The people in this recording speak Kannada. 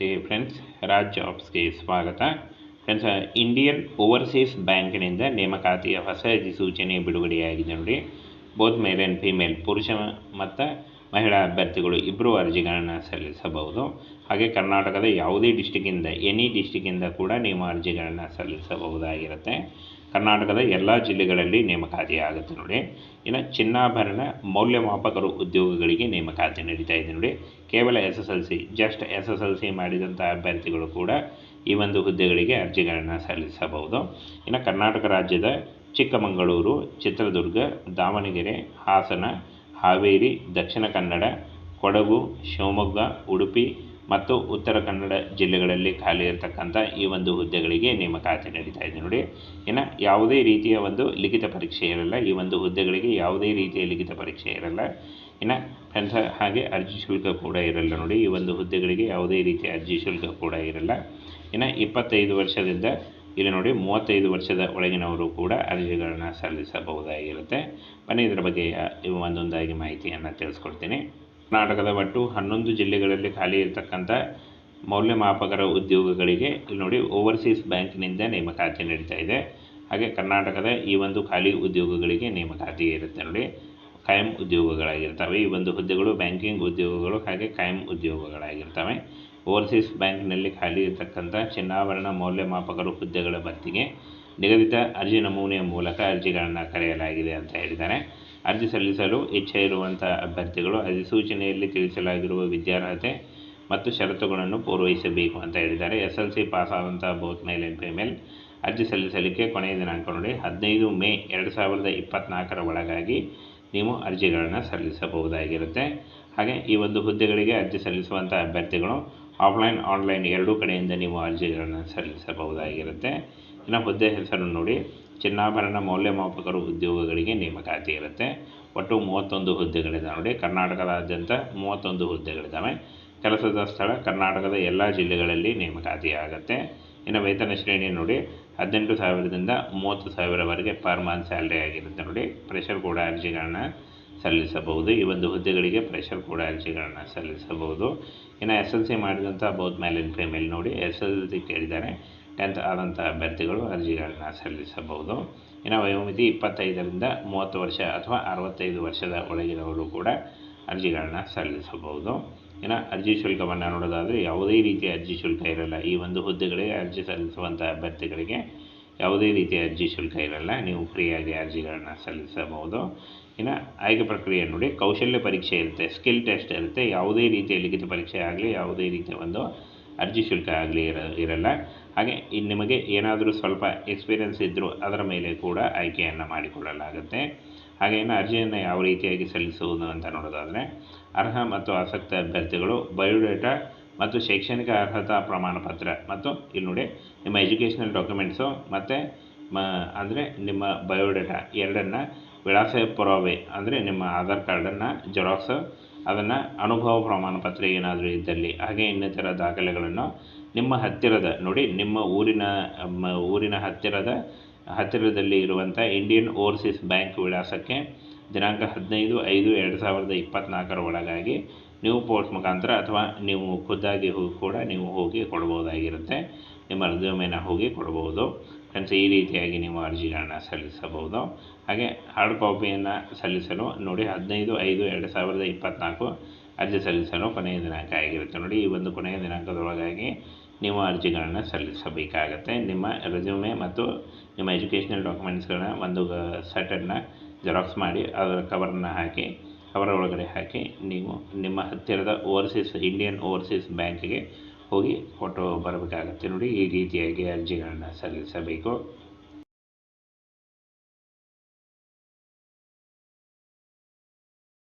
ಫ್ರೆಂಡ್ಸ್ ರಾಜ್ ಜಾಬ್ಸ್ಗೆ ಸ್ವಾಗತ. ಫ್ರೆಂಡ್ಸ್ ಇಂಡಿಯನ್ ಓವರ್ಸೀಸ್ ಬ್ಯಾಂಕ್ನಿಂದ ನೇಮಕಾತಿಯ ಹೊಸ ಅಧಿಸೂಚನೆ ಬಿಡುಗಡೆಯಾಗಿದೆ ನೋಡಿ. ಬೋತ್ ಮೇಲ್ ಆ್ಯಂಡ್ ಫಿಮೇಲ್ ಪುರುಷ ಮತ್ತು ಮಹಿಳಾ ಅಭ್ಯರ್ಥಿಗಳು ಇಬ್ಬರು ಅರ್ಜಿಗಳನ್ನು ಸಲ್ಲಿಸಬಹುದು. ಹಾಗೆ ಕರ್ನಾಟಕದ ಯಾವುದೇ ಡಿಸ್ಟಿಕ್ಕಿಂದ ಎನಿ ಡಿಸ್ಟಿಕ್ಕಿಂದ ಕೂಡ ನೀವು ಅರ್ಜಿಗಳನ್ನು ಸಲ್ಲಿಸಬಹುದಾಗಿರುತ್ತೆ. ಕರ್ನಾಟಕದ ಎಲ್ಲ ಜಿಲ್ಲೆಗಳಲ್ಲಿ ನೇಮಕಾತಿ ಆಗುತ್ತೆ ನೋಡಿ. ಇನ್ನು ಚಿನ್ನಾಭರಣ ಮೌಲ್ಯಮಾಪಕರು ಉದ್ಯೋಗಗಳಿಗೆ ನೇಮಕಾತಿ ನಡೀತಾ ಇದೆ ನೋಡಿ. ಕೇವಲ S S L C just S S L C ಮಾಡಿದಂಥ ಅಭ್ಯರ್ಥಿಗಳು ಕೂಡ ಈ ಒಂದು ಹುದ್ದೆಗಳಿಗೆ ಅರ್ಜಿಗಳನ್ನು ಸಲ್ಲಿಸಬಹುದು. ಇನ್ನು ಕರ್ನಾಟಕ ರಾಜ್ಯದ ಚಿಕ್ಕಮಗಳೂರು, ಚಿತ್ರದುರ್ಗ, ದಾವಣಗೆರೆ, ಹಾಸನ, ಹಾವೇರಿ, ದಕ್ಷಿಣ ಕನ್ನಡ, ಕೊಡಗು, ಶಿವಮೊಗ್ಗ, ಉಡುಪಿ ಮತ್ತು ಉತ್ತರ ಕನ್ನಡ ಜಿಲ್ಲೆಗಳಲ್ಲಿ ಖಾಲಿ ಇರತಕ್ಕಂಥ ಈ ಒಂದು ಹುದ್ದೆಗಳಿಗೆ ನೇಮಕಾತಿ ನಡೀತಾ ಇದೆ ನೋಡಿ. ಇನ್ನು ಯಾವುದೇ ರೀತಿಯ ಒಂದು ಲಿಖಿತ ಪರೀಕ್ಷೆ ಇರಲ್ಲ. ಈ ಒಂದು ಹುದ್ದೆಗಳಿಗೆ ಯಾವುದೇ ರೀತಿಯ ಲಿಖಿತ ಪರೀಕ್ಷೆ ಇರಲ್ಲ. ಇನ್ನು ಫ್ರೆಂಡ್ಸ್, ಹಾಗೆ ಅರ್ಜಿ ಶುಲ್ಕ ಕೂಡ ಇರಲ್ಲ ನೋಡಿ. ಈ ಒಂದು ಹುದ್ದೆಗಳಿಗೆ ಯಾವುದೇ ರೀತಿಯ ಅರ್ಜಿ ಶುಲ್ಕ ಕೂಡ ಇರಲ್ಲ. ಇನ್ನು ಇಪ್ಪತ್ತೈದು ವರ್ಷದಿಂದ, ಇಲ್ಲಿ ನೋಡಿ ಮೂವತ್ತೈದು ವರ್ಷದ ಒಳಗಿನವರು ಕೂಡ ಅರ್ಜಿಗಳನ್ನು ಸಲ್ಲಿಸಬಹುದಾಗಿರುತ್ತೆ. ಬನ್ನಿ ಇದರ ಬಗ್ಗೆ ಒಂದೊಂದಾಗಿ ಮಾಹಿತಿಯನ್ನು ತಿಳಿಸ್ಕೊಡ್ತೀನಿ. ಕರ್ನಾಟಕದ ಒಟ್ಟು ಹನ್ನೊಂದು ಜಿಲ್ಲೆಗಳಲ್ಲಿ ಖಾಲಿ ಇರತಕ್ಕಂಥ ಮೌಲ್ಯಮಾಪಕರ ಉದ್ಯೋಗಗಳಿಗೆ ಇಲ್ಲಿ ನೋಡಿ ಓವರ್ಸೀಸ್ ಬ್ಯಾಂಕ್ನಿಂದ ನೇಮಕಾತಿ ನಡೀತಾ ಇದೆ. ಹಾಗೆ ಕರ್ನಾಟಕದ ಈ ಒಂದು ಖಾಲಿ ಉದ್ಯೋಗಗಳಿಗೆ ನೇಮಕಾತಿ ಇರುತ್ತೆ ನೋಡಿ. ಕಾಯಂ ಉದ್ಯೋಗಗಳಾಗಿರ್ತವೆ. ಈ ಒಂದು ಹುದ್ದೆಗಳು ಬ್ಯಾಂಕಿಂಗ್ ಉದ್ಯೋಗಗಳು ಹಾಗೆ ಕಾಯಂ ಉದ್ಯೋಗಗಳಾಗಿರ್ತವೆ. ಓವರ್ಸೀಸ್ ಬ್ಯಾಂಕ್ನಲ್ಲಿ ಖಾಲಿ ಇರತಕ್ಕಂಥ ಚಿನ್ನಾಭರಣ ಮೌಲ್ಯಮಾಪಕರು ಹುದ್ದೆಗಳ ಭರ್ತಿಗೆ ನಿಗದಿತ ಅರ್ಜಿ ನಮೂನೆಯ ಮೂಲಕ ಅರ್ಜಿಗಳನ್ನು ಕರೆಯಲಾಗಿದೆ ಅಂತ ಹೇಳಿದ್ದಾರೆ. ಅರ್ಜಿ ಸಲ್ಲಿಸಲು ಇಚ್ಛೆ ಇರುವಂಥ ಅಭ್ಯರ್ಥಿಗಳು ಅಧಿಸೂಚನೆಯಲ್ಲಿ ತಿಳಿಸಲಾಗಿರುವ ವಿದ್ಯಾರ್ಹತೆ ಮತ್ತು ಷರತ್ತುಗಳನ್ನು ಪೂರೈಸಬೇಕು ಅಂತ ಹೇಳಿದ್ದಾರೆ. ಎಸ್ ಎಲ್ ಸಿ ಪಾಸಾದಂಥ ಬೋತ್ ಮೇಲ್ ಆ್ಯಂಡ್ ಫಿಮೇಲ್ ಅರ್ಜಿ ಸಲ್ಲಿಸಲಿಕ್ಕೆ ಕೊನೆಯ ದಿನಾಂಕ ನೋಡಿ, ಹದಿನೈದು ಮೇ ಎರಡು ಸಾವಿರದ ಇಪ್ಪತ್ತ್ನಾಲ್ಕರ ಒಳಗಾಗಿ ನೀವು ಅರ್ಜಿಗಳನ್ನು ಸಲ್ಲಿಸಬಹುದಾಗಿರುತ್ತೆ. ಹಾಗೆ ಈ ಒಂದು ಹುದ್ದೆಗಳಿಗೆ ಅರ್ಜಿ ಸಲ್ಲಿಸುವಂಥ ಅಭ್ಯರ್ಥಿಗಳು ಆಫ್ಲೈನ್, ಆನ್ಲೈನ್ ಎರಡೂ ಕಡೆಯಿಂದ ನೀವು ಅರ್ಜಿಗಳನ್ನು ಸಲ್ಲಿಸಬಹುದಾಗಿರುತ್ತೆ. ಇನ್ನು ಹುದ್ದೆ ಹೆಸರು ನೋಡಿ ಚಿನ್ನಾಭರಣ ಮೌಲ್ಯಮಾಪಕರು ಉದ್ಯೋಗಗಳಿಗೆ ನೇಮಕಾತಿ ಇರುತ್ತೆ. ಒಟ್ಟು ಮೂವತ್ತೊಂದು ಹುದ್ದೆಗಳಿದೆ ನೋಡಿ. ಕರ್ನಾಟಕದಾದ್ಯಂತ ಮೂವತ್ತೊಂದು ಹುದ್ದೆಗಳಿದ್ದಾವೆ. ಕೆಲಸದ ಸ್ಥಳ ಕರ್ನಾಟಕದ ಎಲ್ಲ ಜಿಲ್ಲೆಗಳಲ್ಲಿ ನೇಮಕಾತಿ ಆಗುತ್ತೆ. ಇನ್ನು ವೇತನ ಶ್ರೇಣಿ ನೋಡಿ. ಹದಿನೆಂಟು ಸಾವಿರದಿಂದ ಮೂವತ್ತು ಸಾವಿರವರೆಗೆ ಪರ್ ಮಂತ್ ಸ್ಯಾಲ್ರಿ ಆಗಿರುತ್ತೆ ನೋಡಿ. ಪ್ರೆಷರ್ ಕೂಡ ಅರ್ಜಿಗಳನ್ನ ಸಲ್ಲಿಸಬಹುದು. ಈ ಒಂದು ಹುದ್ದೆಗಳಿಗೆ ಪ್ರೆಷರ್ ಕೂಡ ಅರ್ಜಿಗಳನ್ನು ಸಲ್ಲಿಸಬಹುದು. ಇನ್ನು ಎಸ್ ಎಲ್ ಸಿ ಮಾಡಿದಂಥ ಬೌದ್ಧ ಮೇಲ್ ಫೇಮೇಲ್ ನೋಡಿ. ಎಸ್ ಎಲ್ ಸಿ ಕೇಳಿದ್ದಾರೆ. ಟೆಂತ್ ಆದಂಥ ಅಭ್ಯರ್ಥಿಗಳು ಅರ್ಜಿಗಳನ್ನು ಸಲ್ಲಿಸಬಹುದು. ಇನ್ನು ವಯೋಮಿತಿ ಇಪ್ಪತ್ತೈದರಿಂದ ಮೂವತ್ತು ವರ್ಷ ಅಥವಾ ಅರವತ್ತೈದು ವರ್ಷದ ಒಳಗಿನವರು ಕೂಡ ಅರ್ಜಿಗಳನ್ನ ಸಲ್ಲಿಸಬಹುದು. ಇನ್ನು ಅರ್ಜಿ ಶುಲ್ಕವನ್ನು ನೋಡೋದಾದರೆ ಯಾವುದೇ ರೀತಿಯ ಅರ್ಜಿ ಶುಲ್ಕ ಇರಲ್ಲ. ಈ ಒಂದು ಹುದ್ದೆಗಳಿಗೆ ಅರ್ಜಿ ಸಲ್ಲಿಸುವಂಥ ಅಭ್ಯರ್ಥಿಗಳಿಗೆ ಯಾವುದೇ ರೀತಿಯ ಅರ್ಜಿ ಶುಲ್ಕ ಇರಲ್ಲ. ನೀವು ಫ್ರೀಯಾಗಿ ಅರ್ಜಿಗಳನ್ನು ಸಲ್ಲಿಸಬಹುದು. ಇನ್ನು ಆಯ್ಕೆ ಪ್ರಕ್ರಿಯೆ ನೋಡಿ, ಕೌಶಲ್ಯ ಪರೀಕ್ಷೆ ಇರುತ್ತೆ, ಸ್ಕಿಲ್ ಟೆಸ್ಟ್ ಇರುತ್ತೆ. ಯಾವುದೇ ರೀತಿಯ ಲಿಖಿತ ಪರೀಕ್ಷೆ ಆಗಲಿ, ಯಾವುದೇ ರೀತಿಯ ಒಂದು ಅರ್ಜಿ ಶುಲ್ಕ ಆಗಲಿ ಇರ, ಇರಲ್ಲ. ಹಾಗೆ ಇಲ್ಲಿ ನಿಮಗೆ ಏನಾದರೂ ಸ್ವಲ್ಪ ಎಕ್ಸ್ಪೀರಿಯನ್ಸ್ ಇದ್ದರೂ ಅದರ ಮೇಲೆ ಕೂಡ ಆಯ್ಕೆಯನ್ನು ಮಾಡಿಕೊಳ್ಳಲಾಗುತ್ತೆ. ಹಾಗೆ ಇನ್ನು ಅರ್ಜಿಯನ್ನು ಯಾವ ರೀತಿಯಾಗಿ ಸಲ್ಲಿಸುವುದು ಅಂತ ನೋಡೋದಾದರೆ, ಅರ್ಹ ಮತ್ತು ಆಸಕ್ತ ಅಭ್ಯರ್ಥಿಗಳು ಬಯೋಡೇಟಾ ಮತ್ತು ಶೈಕ್ಷಣಿಕ ಅರ್ಹತಾ ಪ್ರಮಾಣ ಪತ್ರ ಮತ್ತು ಇಲ್ಲಿ ನೋಡಿ ನಿಮ್ಮ ಎಜುಕೇಷನಲ್ ಡಾಕ್ಯುಮೆಂಟ್ಸು ಮತ್ತು ಮ ಅಂದರೆ ನಿಮ್ಮ ಬಯೋಡೇಟಾ ಎರಡನ್ನು ವಿಳಾಸ ಪುರಾವೆ ಅಂದರೆ ನಿಮ್ಮ ಆಧಾರ್ ಕಾರ್ಡನ್ನು, ಜೆರಾಕ್ಸ್ ಅದನ್ನು ಅನುಭವ ಪ್ರಮಾಣ ಪತ್ರ ಏನಾದರೂ ಇದ್ದಲ್ಲಿ ಹಾಗೆ ಇನ್ನಿತರ ದಾಖಲೆಗಳನ್ನು ನಿಮ್ಮ ಹತ್ತಿರದ, ನೋಡಿ, ನಿಮ್ಮ ಊರಿನ ಊರಿನ ಹತ್ತಿರದ, ಹತ್ತಿರದಲ್ಲಿ ಇರುವಂಥ ಇಂಡಿಯನ್ ಓವರ್ಸೀಸ್ ಬ್ಯಾಂಕ್ ವಿಳಾಸಕ್ಕೆ ದಿನಾಂಕ ಹದಿನೈದು ಐದು ಎರಡು ಸಾವಿರದ ಇಪ್ಪತ್ತ್ನಾಲ್ಕರ ಒಳಗಾಗಿ ನೀವು ಪೋಸ್ಟ್ ಮುಖಾಂತರ ಅಥವಾ ನೀವು ಖುದ್ದಾಗಿ ಹೋಗಿ ಕೂಡ ನೀವು ಹೋಗಿ ಕೊಡ್ಬೋದಾಗಿರುತ್ತೆ. ನಿಮ್ಮ ರೆಸ್ಯೂಮೇನ ಹೋಗಿ ಕೊಡ್ಬೋದು. ಫ್ರೆಂಡ್ಸ್, ಈ ರೀತಿಯಾಗಿ ನೀವು ಅರ್ಜಿಗಳನ್ನ ಸಲ್ಲಿಸಬಹುದು. ಹಾಗೆ ಹಾರ್ಡ್ ಕಾಪಿಯನ್ನು ಸಲ್ಲಿಸಲು, ನೋಡಿ, ಹದಿನೈದು ಐದು ಎರಡು ಸಾವಿರದ ಇಪ್ಪತ್ತ್ನಾಲ್ಕು ಅರ್ಜಿ ಸಲ್ಲಿಸಲು ಕೊನೆಯ ದಿನಾಂಕ ಆಗಿರುತ್ತೆ. ನೋಡಿ, ಈ ಒಂದು ಕೊನೆಯ ದಿನಾಂಕದೊಳಗಾಗಿ ನೀವು ಅರ್ಜಿಗಳನ್ನು ಸಲ್ಲಿಸಬೇಕಾಗತ್ತೆ. ನಿಮ್ಮ ರೆಸ್ಯೂಮೆ ಮತ್ತು ನಿಮ್ಮ ಎಜುಕೇಷನಲ್ ಡಾಕ್ಯುಮೆಂಟ್ಸ್ಗಳನ್ನ ಒಂದು ಸೆಟನ್ನು ಜೆರಾಕ್ಸ್ ಮಾಡಿ ಅದರ ಕವರನ್ನು ಹಾಕಿ ಕವರ್ ಒಳಗಡೆ ಹಾಕಿ ನೀವು ನಿಮ್ಮ ಹತ್ತಿರದ ಓವರ್ಸೀಸ್ ಇಂಡಿಯನ್ ಓವರ್ಸೀಸ್ ಬ್ಯಾಂಕಿಗೆ ಹೋಗಿ ಕೊಟ್ಟು ಬರಬೇಕಾಗತ್ತೆ. ನೋಡಿ ಈ ರೀತಿಯಾಗಿ ಅರ್ಜಿಗಳನ್ನು ಸಲ್ಲಿಸಬೇಕು.